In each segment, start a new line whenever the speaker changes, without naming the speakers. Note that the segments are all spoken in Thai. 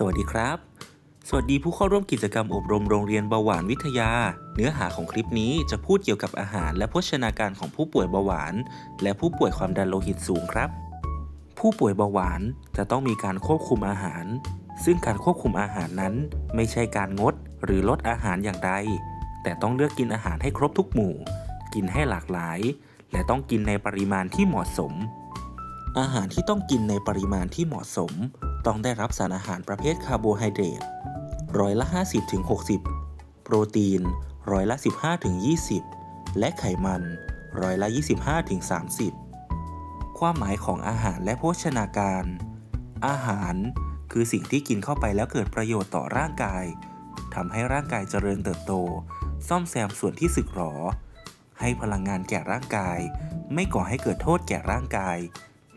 สวัสดีครับ สวัสดีผู้เข้าร่วมกิจกรรมอบรมโรงเรียนเบาหวานวิทยา เนื้อหาของคลิปนี้จะพูดเกี่ยวกับอาหารและโภชนาการของผู้ป่วยเบาหวาน และผู้ป่วยความดันโลหิตสูงครับ ผู้ป่วยเบาหวานจะต้องมีการควบคุมอาหาร ซึ่งการควบคุมอาหารนั้น ไม่ใช่การงด หรือลดอาหารอย่างใด แต่ต้องเลือกกินอาหารให้ครบทุกหมู่ กินให้หลากหลาย และต้องกินในปริมาณที่เหมาะสม อาหารที่ต้องกินในปริมาณที่เหมาะสม ต้องได้รับสารอาหารประเภทคาร์โบไฮเดรตร้อยละ 50-60 โปรตีนร้อยละ 15-20 และไขมันร้อยละ 25-30 ความหมายของอาหารและโภชนาการ อาหารคือสิ่งที่กินเข้าไปแล้วเกิดประโยชน์ต่อร่างกายทำให้ร่างกายเจริญเติบโต ซ่อมแซมส่วนที่สึกหรอ ให้พลังงานแก่ร่างกาย ไม่ก่อให้เกิดโทษแก่ร่างกาย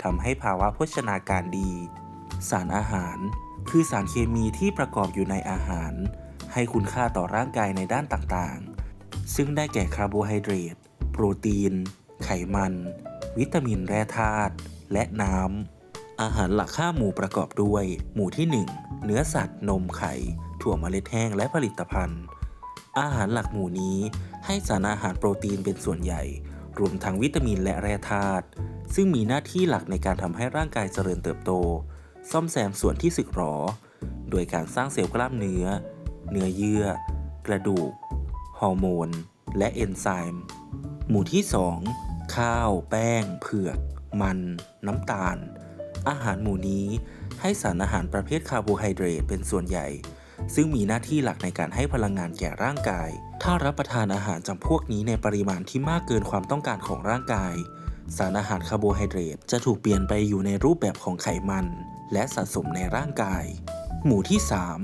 ทำให้ภาวะโภชนาการดี สารอาหาร คือสารเคมีที่ประกอบอยู่ในอาหาร ให้คุณค่าต่อร่างกายในด้านต่างๆ ซึ่งได้แก่คาร์โบไฮเดรต โปรตีน ไขมัน วิตามินแร่ธาตุ และน้ำ อาหารหลักห้าหมู่ประกอบด้วย หมู่ที่ 1 เนื้อสัตว์ นมไข่ ถั่วเมล็ดแห้งและผลิตภัณฑ์ อาหารหลักหมู่นี้ให้สารอาหารโปรตีนเป็นส่วนใหญ่ รวมทั้งวิตามินและแร่ธาตุซึ่งมีหน้าที่หลักในการทำให้ร่างกายเจริญเติบโต ซ่อมแซมส่วนที่สึกหรอ โดยการสร้างเซลล์กล้ามเนื้อ เนื้อเยื่อ กระดูก ฮอร์โมน และเอนไซม์ หมู่ที่ 2 ข้าว แป้ง เผือก มัน น้ำตาล อาหารหมู่นี้ให้สารอาหารประเภทคาร์โบไฮเดรตเป็นส่วนใหญ่ ซึ่งมีหน้าที่หลักในการให้พลังงานแก่ร่างกาย ถ้ารับประทานอาหารจำพวกนี้ในปริมาณที่มากเกินความต้องการของร่างกาย สารอาหารคาร์โบไฮเดรตจะถูกเปลี่ยนไปอยู่ในรูปแบบของไขมัน และสะสมในร่างกาย หมู่ที่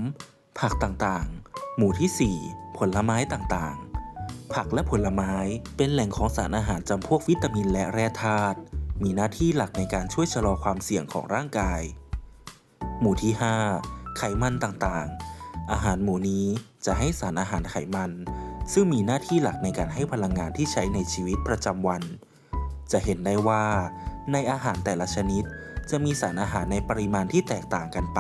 3 ผักต่างๆ หมู่ที่ 4 ผลไม้ต่างๆ ผักและผลไม้เป็นแหล่งของสารอาหารจำพวกวิตามินและแร่ธาตุมีหน้าที่หลักในการช่วยชะลอความเสี่ยงของร่างกาย หมู่ที่ 5 ไขมันต่างๆ อาหารหมู่นี้จะให้สารอาหารไขมัน ซึ่งมีหน้าที่หลักในการให้พลังงานที่ใช้ในชีวิตประจำวัน จะเห็นได้ว่าในอาหารแต่ละชนิด จะมีสารอาหารในปริมาณที่แตกต่างกันไป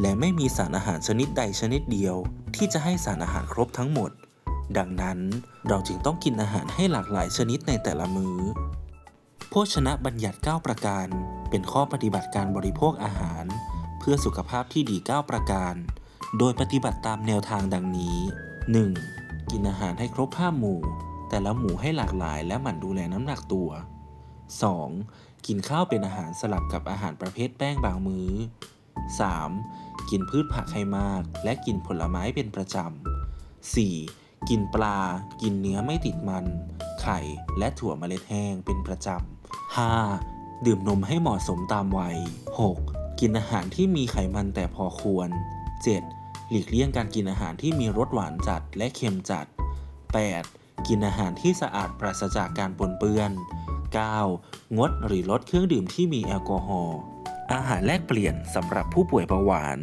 และไม่มีสารอาหารชนิดใดชนิดเดียว ที่จะให้สารอาหารครบทั้งหมด ดังนั้นเราจึงต้องกินอาหารให้หลากหลายชนิดในแต่ละมือ้อ โภชนะบัญญัติ 9 ประการ เป็นข้อปฏิบัติการบริโภคอาหาร เพื่อสุขภาพที่ดี 9 ประการ โดยปฏิบัติตามแนวทางดังนี้ 1. กินอาหารให้ครบ5หมู่ แต่ละหมู่ให้หลากหลายและหมั่นดูแลน้ำหนักตัว 2. กินข้าวเป็นอาหารสลับกับอาหารประเภทแป้งบางมือ้อ 3. กินพืชผักให้มาก และกินผลไม้เป็นประจำ 4. กินปลา กินเนื้อไม่ติดมัน ไข่ และถั่วเมล็ดแห้งเป็นประจำ 5. ดื่มนมให้เหมาะสมตามวัย 6. กินอาหารที่มีไขมันแต่พอควร 7. หลีกเลี่ยงการกินอาหารที่มีรสหวานจัดและเค็มจัด 8. กินอาหารที่สะอาดปราศจากการปนเปื้อน 9. งดหรือลดเครื่องดื่มที่มีแอลกอฮอล์อาหารแลกเปลี่ยนสำหรับผู้ป่วยเบาหวาน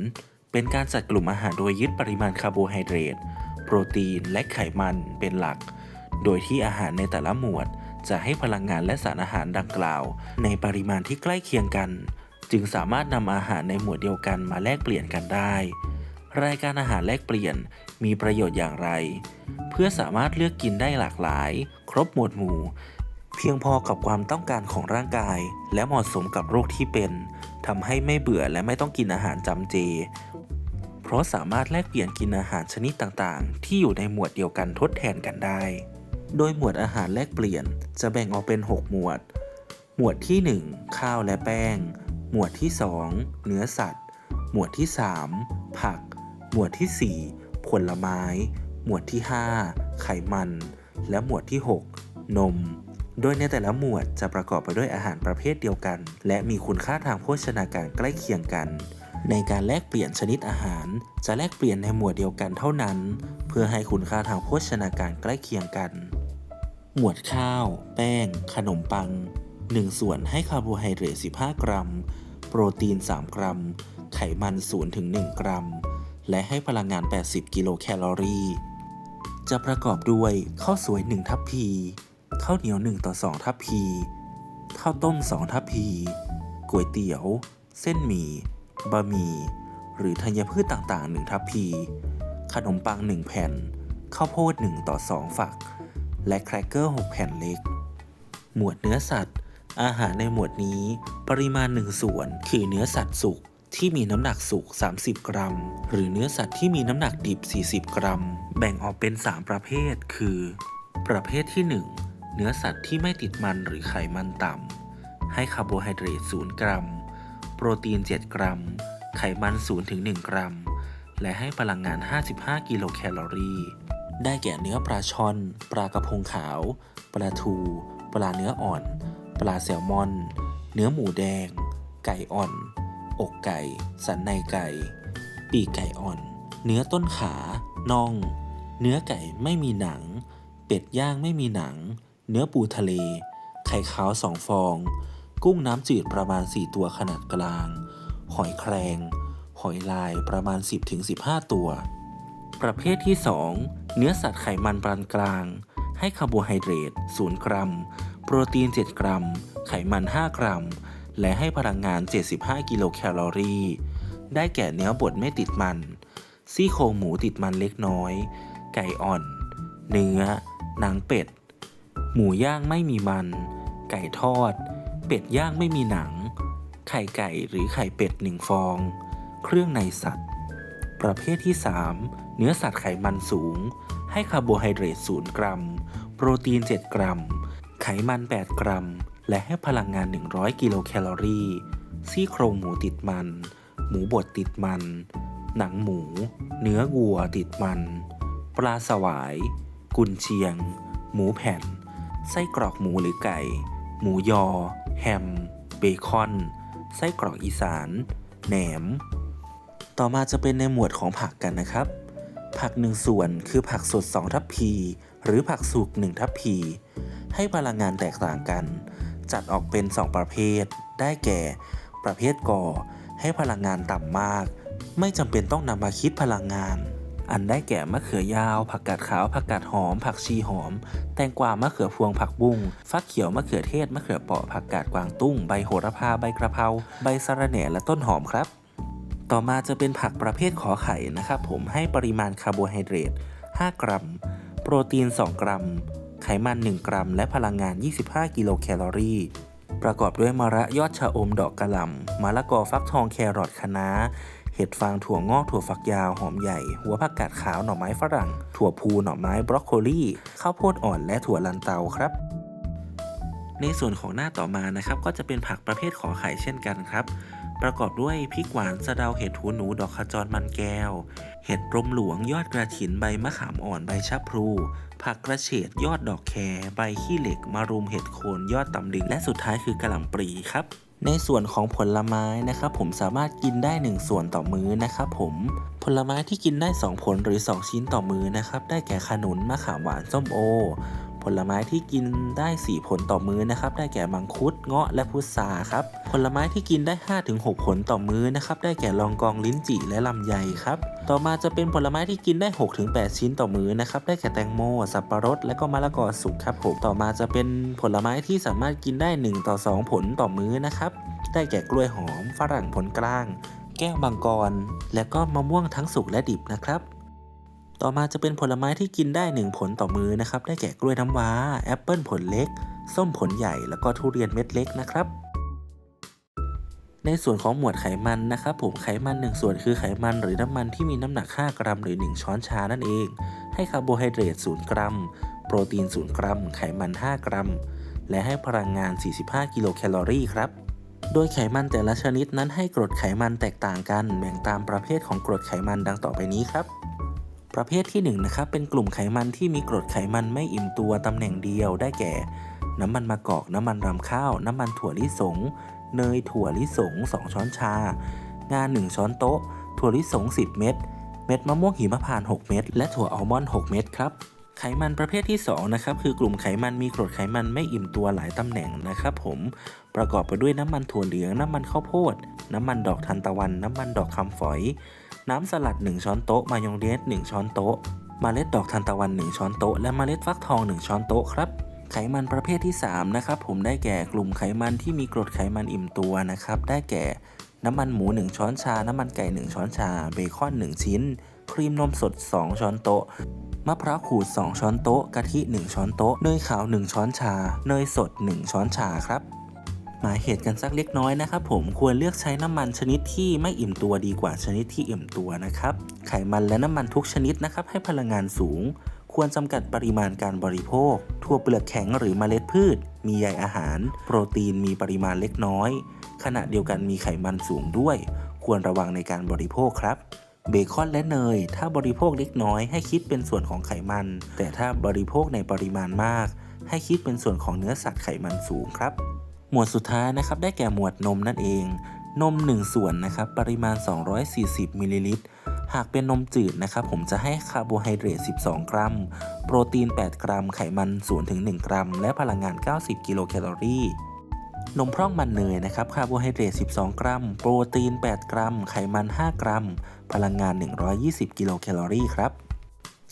เป็นการจัดกลุ่มอาหารโดยยึดปริมาณคาร์โบไฮเดรตโปรตีนและไขมันเป็นหลัก โดยที่อาหารในแต่ละหมวด จะให้พลังงานและสารอาหารดังกล่าว ในปริมาณที่ใกล้เคียงกัน จึงสามารถนำอาหารในหมวดเดียวกันมาแลกเปลี่ยนกันได้ รายการอาหารแลกเปลี่ยนมีประโยชน์อย่างไร เพื่อสามารถเลือกกินได้หลากหลาย ครบหมวดหมู่ เพียงพอกับความต้องการของร่างกาย และเหมาะสมกับโรคที่เป็นทำให้ไม่เบื่อและไม่ต้องกินอาหารจำเจ เพราะสามารถแลกเปลี่ยนกินอาหารชนิดต่างๆ ที่อยู่ในหมวดเดียวกันทดแทนกันได้ โดยหมวดอาหารแลกเปลี่ยนจะแบ่งออกเป็น 6 หมวด หมวดที่ 1 ข้าวและแป้ง หมวดที่ 2 เนื้อสัตว์ หมวดที่ 3 ผัก หมวดที่ 4 ผลไม้ หมวดที่ 5 ไขมัน และหมวดที่ 6 นม โดยในแต่ละหมวดจะประกอบไปด้วยอาหารประเภทเดียวกัน และมีคุณค่าทางโภชนาการใกล้เคียงกัน ในการแลกเปลี่ยนชนิดอาหาร จะแลกเปลี่ยนในหมวดเดียวกันเท่านั้น เพื่อให้คุณค่าทางโภชนาการใกล้เคียงกัน หมวดข้าว แป้ง ขนมปัง 1 ส่วนให้คาร์โบไฮเดรต 15 กรัม โปรตีน 3 กรัม ไขมัน 0-1 กรัม และให้พลังงาน 80 กิโลแคลอรี่ จะประกอบด้วยข้าวสวย1ทัพพี ข้าวเหนียว 1 ต่อ 2 ทัพพี ข้าวต้ม 2 ทัพพี ก๋วยเตี๋ยว เส้นหมี่ บะหมี่ หรือธัญพืชต่างๆ 1 ทัพพี ขนมปัง 1 แผ่น ข้าวโพด 1 ต่อ 2 ฝัก และแครกเกอร์ 6 แผ่นเล็ก หมวดเนื้อสัตว์ อาหารในหมวดนี้ ปริมาณ 1 ส่วน คือเนื้อสัตว์สุกที่มีน้ำหนักสุก 30 กรัม หรือเนื้อสัตว์ที่มีน้ำหนักดิบ 40 กรัม แบ่งออกเป็น 3 ประเภท คือ ประเภทที่ 1 เนื้อสัตว์ที่ไม่ติดมันหรือไขมันต่ำ ให้คาร์โบไฮเดรต 0 กรัม โปรตีน 7 กรัม ไขมัน 0-1 กรัม และให้พลังงาน 55 กิโลแคลอรี่ ได้แก่เนื้อปลาช่อน ปลากระพงขาว ปลาทู ปลาเนื้ออ่อน ปลาแซลมอน เนื้อหมูแดง ไก่อ่อน อกไก่ สันในไก่ ปีกไก่อ่อน เนื้อต้นขา น่อง เนื้อไก่ไม่มีหนัง เป็ดย่างไม่มีหนัง เนื้อปูทะเล ไข่ขาวสองฟอง กุ้งน้ำจืดประมาณ 4 ตัวขนาดกลาง หอยแครง หอยลายประมาณ 10-15 ตัว ประเภทที่ 2 เนื้อสัตว์ไขมันปานกลาง ให้คาร์โบไฮเดรต 0 กรัม โปรตีน 7 กรัม ไขมัน 5 กรัม และให้พลังงาน 75 กิโลแคลอรี่ ได้แก่เนื้อบดไม่ติดมัน ซี่โครงหมูติดมันเล็กน้อย ไก่อ่อน เนื้อ หนังเป็ด หมูย่างไม่มีมัน ไก่ทอด เป็ดย่างไม่มีหนัง ไข่ไก่หรือไข่เป็ดหนึ่งฟอง เครื่องในสัตว์ ประเภทที่ 3 เนื้อสัตว์ไขมันสูง ให้คาร์โบไฮเดรต0กรัม โปรตีน 7 กรัม ไขมัน 8 กรัม และให้พลังงาน 100 กิโลแคลอรี่ ซี่โครงหมูติดมัน หมูบดติดมัน หนังหมู เนื้อวัวติดมัน ปลาสวาย กุนเชียง หมูแผ่น ไส้กรอกหมูหรือไก่ หมูยอ แฮม เบคอน ไส้กรอกอีสาน แหนม ต่อมาจะเป็นในหมวดของผักกันนะครับ ผักหนึ่งส่วนคือผักสด 2 ทัพพี หรือผักสุก1ทัพพี ให้พลังงานแตกต่างกัน จัดออกเป็น 2 ประเภท ได้แก่ ประเภทกอให้พลังงานต่ำมาก ไม่จำเป็นต้องนำมาคิดพลังงาน อันได้แก่มะเขือยาว ผักกาดขาว ผักกาดหอม ผักชีหอม แตงกวามะเขือพวงผักบุ้ง ฟักเขียวมะเขือเทศ มะเขือเปราะ ผักกาดกวางตุ้ง ใบโหระพา ใบกระเพราใบสะระแหน่และต้นหอมครับ ต่อมาจะเป็นผักประเภทขอไข่นะครับผมให้ปริมาณคาร์โบไฮเดรต 5 กรัม โปรตีน 2 กรัม ไขมัน 1 กรัม และพลังงาน 25 กิโลแคลอรี่ประกอบด้วยมะระยอดชะอมดอกกระหล่ำมะละกอฟักทองแครอทคะน้า เห็ดฟางถั่วงอกถั่วฝักยาวหอมใหญ่ หัวผักกาดขาวหน่อไม้ฝรั่ง ถั่วพูหน่อไม้บรอกโคลีข้าวโพดอ่อนและถั่วลันเตาครับ ในส่วนของหน้าต่อมานะครับก็จะเป็นผักประเภทขอไข่เช่นกันครับ ประกอบด้วยพริกหวานสะเดาเห็ดหูหนูดอกขจรมันแก้ว เห็ดรมหลวงยอดกระถินใบมะขามอ่อนใบชะพลูผักกระเฉดยอดดอกแครใบขี้เหล็กมารุมเห็ดโคนยอดตำลึงและสุดท้ายคือกระหล่ำปลีครับ ในส่วนของผลไม้นะครับผมสามารถกินได้ 1 ส่วนต่อมื้อนะครับผมผลไม้ที่กินได้ 2 ผลหรือ 2 ชิ้นต่อมื้อนะครับได้แก่ขนุนมะขามหวานส้มโอ ลไม้ที่กินได้ 4 ผลต่อมื้อนะครับ ได้แก่มังคุดเงาะและพุทราครับ ผลไม้ที่กินได้ 5-6 ผลต่อมื้อนะครับ ได้แก่ลองกองลิ้นจี่และลำไยครับ ต่อมาจะเป็นผลไม้ที่กินได้ 6-8 ชิ้นต่อมื้อนะครับ ได้แก่แตงโม สับปะรด และก็มะละกอสุกครับผมต่อมาจะเป็นผลไม้ที่สามารถกินได้ 1 ต่อ 2 ผลต่อมื้อนะครับ ได้แก่กล้วยหอม ฝรั่งผลกลาง แก้วมังกร และก็มะม่วงทั้งสุกและดิบนะครับ ต่อมาจะเป็นผลไม้ที่กินได้ 1 ผลต่อมือนะครับ ได้แก่กล้วยน้ำว้า แอปเปิลผลเล็ก ส้มผลใหญ่ แล้วก็ทุเรียนเม็ดเล็กนะครับ ในส่วนของหมวดไขมันนะครับ ผมไขมัน 1 ส่วนคือไขมันหรือน้ำมันที่มีน้ำหนัก 5 กรัม หรือ 1 ช้อนชานั่นเอง ให้คาร์โบไฮเดรต0กรัม โปรตีน0กรัม ไขมัน 5 กรัม และให้พลังงาน 45 กิโลแคลอรี่ครับโดยไขมันแต่ละชนิดนั้นให้กรดไขมันแตกต่างกันแบ่งตามประเภทของกรดไขมันดังต่อไปนี้ครับ ประเภทที่1นนะครับเป็นกลุ่มไขมันที่มีกรดไขมันไม่อิ่มตัวตำแหน่งเดียวได้แก่ น้ำมันมะกอก น้ำมันรำข้าว น้ำมันถั่วลิสง เนยถั่วลิสง 2 ช้อนชา งา 1 ช้อนโต๊ะ ถั่วลิสง 10 เม็ด เม็ดมะม่วงหิมพานต์6เม็ด และถั่วอัลมอนด์ 6 เม็ดครับ ไขมันประเภทที่2นะครับคือกลุ่มไขมันมีกรดไขมันไม่อิ่มตัวหลายตำแหน่งนะครับผมประกอบไปด้วยน้ำมันถั่วเหลือง น้ำมันข้าวโพด น้ำมันดอกทานตะวัน น้ำมันดอกคำฝอย น้ำสลัด 1 ช้อนโต๊ะ มายองเนส1 ช้อนโต๊ะเมล็ดดอกทานตะวัน 1 ช้อนโต๊ะ และเมล็ดฟักทอง 1 ช้อนโต๊ะครับไขมันประเภทที่3นะครับผมได้แก่กลุ่มไขมันที่มีกรดไขมันอิ่มตัวนะครับได้แก่น้ำมันหมู 1 ช้อนชา น้ำมันไก่ 1 ช้อนชา เบคอน 1 ชิ้น ครีมนมสด 2 ช้อนโต๊ะมะพร้าวขูด 2 ช้อนโต๊ะ กะทิ 1 ช้อนโต๊ะ เนยขาว 1 ช้อนชา เนยสด 1 ช้อนชาครับ หมายเหตุกันสักเล็กน้อยนะครับผม ควรเลือกใช้น้ำมันชนิดที่ไม่อิ่มตัวดีกว่าชนิดที่อิ่มตัวนะครับ ไขมันและน้ำมันทุกชนิดนะครับให้พลังงานสูง ควรจำกัดปริมาณการบริโภค ทั่วเปลือกแข็งหรือเมล็ดพืช มีใยอาหาร โปรตีนมีปริมาณเล็กน้อย ขณะเดียวกันมีไขมันสูงด้วย ควรระวังในการบริโภคครับ เบคอนและเนย ถ้าบริโภคเล็กน้อยให้คิดเป็นส่วนของไขมัน แต่ถ้าบริโภคในปริมาณมาก ให้คิดเป็นส่วนของเนื้อสัตว์ไขมันสูงครับ หมวดสุดท้ายนะครับได้แก่หมวดนมนั่นเอง นม 1 ส่วนนะครับปริมาณ 240มิลลิลิตรหากเป็นนมจืดนะครับผมจะให้คาร์โบไฮเดรต 12 กรัม โปรตีน 8 กรัม ไขมัน0-1 กรัม และพลังงาน 90 กิโลแคลอรี่นมพร่องมันเนยนะครับคาร์โบไฮเดรต 12 กรัม โปรตีน 8 กรัม ไขมัน 5 กรัม พลังงาน 120 กิโลแคลอรี่ครับ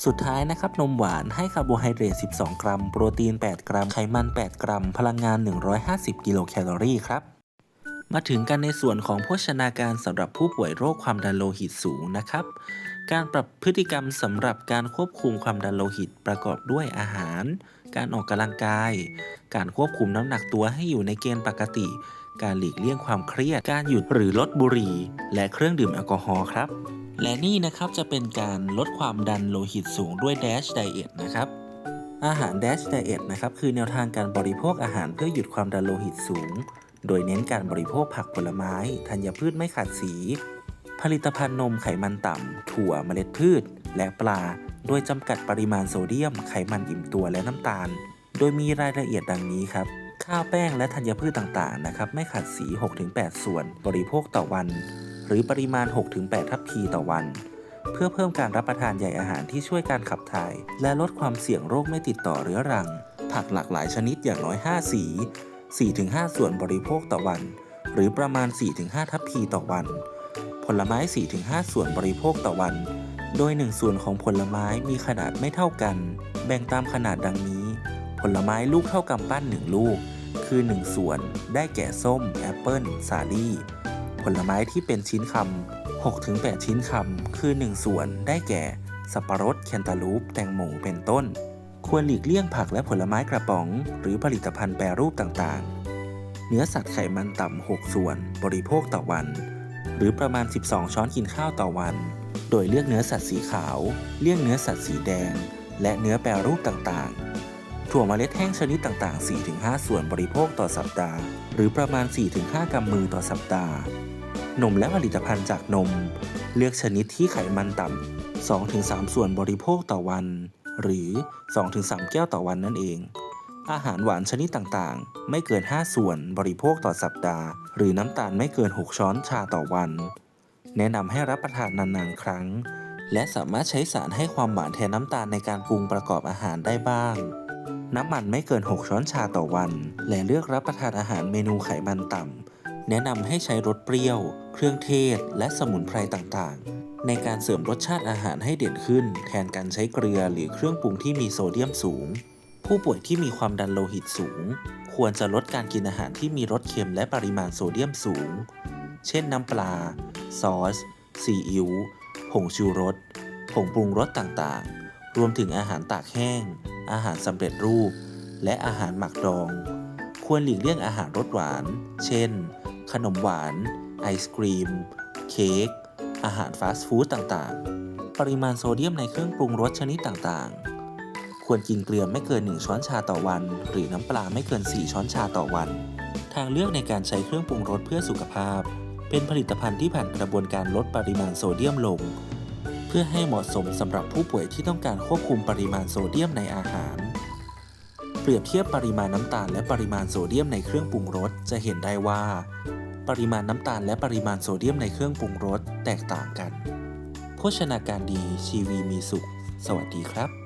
สุดท้ายนะครับ นมหวานให้คาร์โบไฮเดรต 12 กรัม โปรตีน 8 กรัม ไขมัน 8 กรัม พลังงาน 150 กิโลแคลอรี่ครับมาถึงกันในส่วนของโภชนาการสำหรับผู้ป่วยโรคความดันโลหิตสูงนะครับ การปรับพฤติกรรมสำหรับการควบคุมความดันโลหิตประกอบด้วยอาหาร การออกกำลังกาย การควบคุมน้ำหนักตัวให้อยู่ในเกณฑ์ปกติ การหลีกเลี่ยงความเครียด การหยุดหรือลดบุหรี่ และเครื่องดื่มแอลกอฮอล์ครับ และนี่นะครับจะเป็นการลดความดันโลหิตสูงด้วย Dash Diet นะครับอาหาร Dash Diet นะครับคือแนวทางการบริโภคอาหารเพื่อหยุดความดันโลหิตสูง โดยเน้นการบริโภคผักผลไม้ ธัญพืชไม่ขาดสี ผลิตภัณฑ์นมไขมันต่ำ ถั่วเมล็ดพืช และปลา โดยจำกัดปริมาณโซเดียม ไขมันอิ่มตัวและน้ำตาล โดยมีรายละเอียดดังนี้ครับ ข้าวแป้งและธัญพืชต่างๆนะครับไม่ขาดสี 6-8 ส่วน บริโภคต่อวัน หรือปริมาณ 6-8 ทัพพีต่อวัน เพื่อเพิ่มการรับประทานใยอาหารที่ช่วยการขับถ่าย และลดความเสี่ยงโรคไม่ติดต่อเรื้อรัง ผักหลากหลายชนิดอย่างน้อย 5 สี 4-5 ส่วนบริโภคต่อวัน หรือประมาณ 4-5 ทัพพีต่อวัน ผลไม้ 4-5 ส่วนบริโภคต่อวัน โดย 1 ส่วนของผลไม้มีขนาดไม่เท่ากัน แบ่งตามขนาดดังนี้ ผลไม้ลูกเท่ากำปั้น 1 ลูก คือ 1 ส่วน ได้แก่ส้ม แอปเปิลสาลี่ ผลไม้ที่เป็นชิ้นคำ6-8 ชิ้นคำคือ 1 ส่วน ได้แก่ สับปะรดแคนตาลูป แตงโมเป็นต้น ควรหลีกเลี่ยงผักและผลไม้กระป๋อง หรือผลิตภัณฑ์แปรรูปต่างๆ เนื้อสัตว์ไขมันต่ำ 6 ส่วน บริโภคต่อวัน หรือประมาณ 12 ช้อนกินข้าวต่อวัน โดยเลือกเนื้อสัตว์สีขาว เลี่ยงเนื้อสัตว์สีแดง และเนื้อแปรรูปต่างๆ ถั่วเมล็ดแห้งชนิดต่างๆ 4-5 ส่วนบริโภคต่อสัปดาห์ หรือประมาณ 4-5 กำมือต่อสัปดาห์ นมและผลิตภัณฑ์จากนม เลือกชนิดที่ไขมันต่ำ 2-3 ส่วนบริโภคต่อวัน หรือ 2-3 แก้วต่อวันนั่นเอง อาหารหวานชนิดต่างๆ ไม่เกิน 5 ส่วนบริโภคต่อสัปดาห์ หรือน้ำตาลไม่เกิน 6 ช้อนชาต่อวัน แนะนำให้รับประทานนานๆ ครั้ง และสามารถใช้สารให้ความหวานแทนน้ำตาลในการปรุงประกอบอาหารได้บ้าง น้ำมันไม่เกิน 6 ช้อนชาต่อวัน และเลือกรับประทานอาหารเมนูไขมันต่ำ แนะนำให้ใช้รสเปรี้ยว เครื่องเทศ และสมุนไพรต่างๆ ในการเสริมรสชาติอาหารให้เด่นขึ้น แทนการใช้เกลือหรือเครื่องปรุงที่มีโซเดียมสูง ผู้ป่วยที่มีความดันโลหิตสูง ควรจะลดการกินอาหารที่มีรสเค็มและปริมาณโซเดียมสูง เช่นน้ำปลา ซอส ซีอิ๊ว ผงชูรส ผงปรุงรสต่างๆ รวมถึงอาหารตากแห้ง อาหารสำเร็จรูป และอาหารหมักดอง ควรหลีกเลี่ยงอาหารรสหวาน เช่น ขนมหวาน ไอศกรีม เค้ก อาหารฟาสต์ฟู้ดต่างๆ ปริมาณโซเดียมในเครื่องปรุงรสชนิดต่างๆ ควรกินเกลือไม่เกิน 1 ช้อนชาต่อวัน หรือน้ำปลาไม่เกิน 4 ช้อนชาต่อวัน ทางเลือกในการใช้เครื่องปรุงรสเพื่อสุขภาพ เป็นผลิตภัณฑ์ที่ผ่านกระบวนการลดปริมาณโซเดียมลง พื่อให้เหมาะสมสำหรับผู้ป่วยที่ต้องการควบคุมปริมาณโซเดียมในอาหาร เปรียบเทียบปริมาณน้ำตาลและปริมาณโซเดียมในเครื่องปรุงรสจะเห็นได้ว่า ปริมาณน้ำตาลและปริมาณโซเดียมในเครื่องปรุงรสแตกต่างกัน โภชนาการดีชีวีมีสุข สวัสดีครับ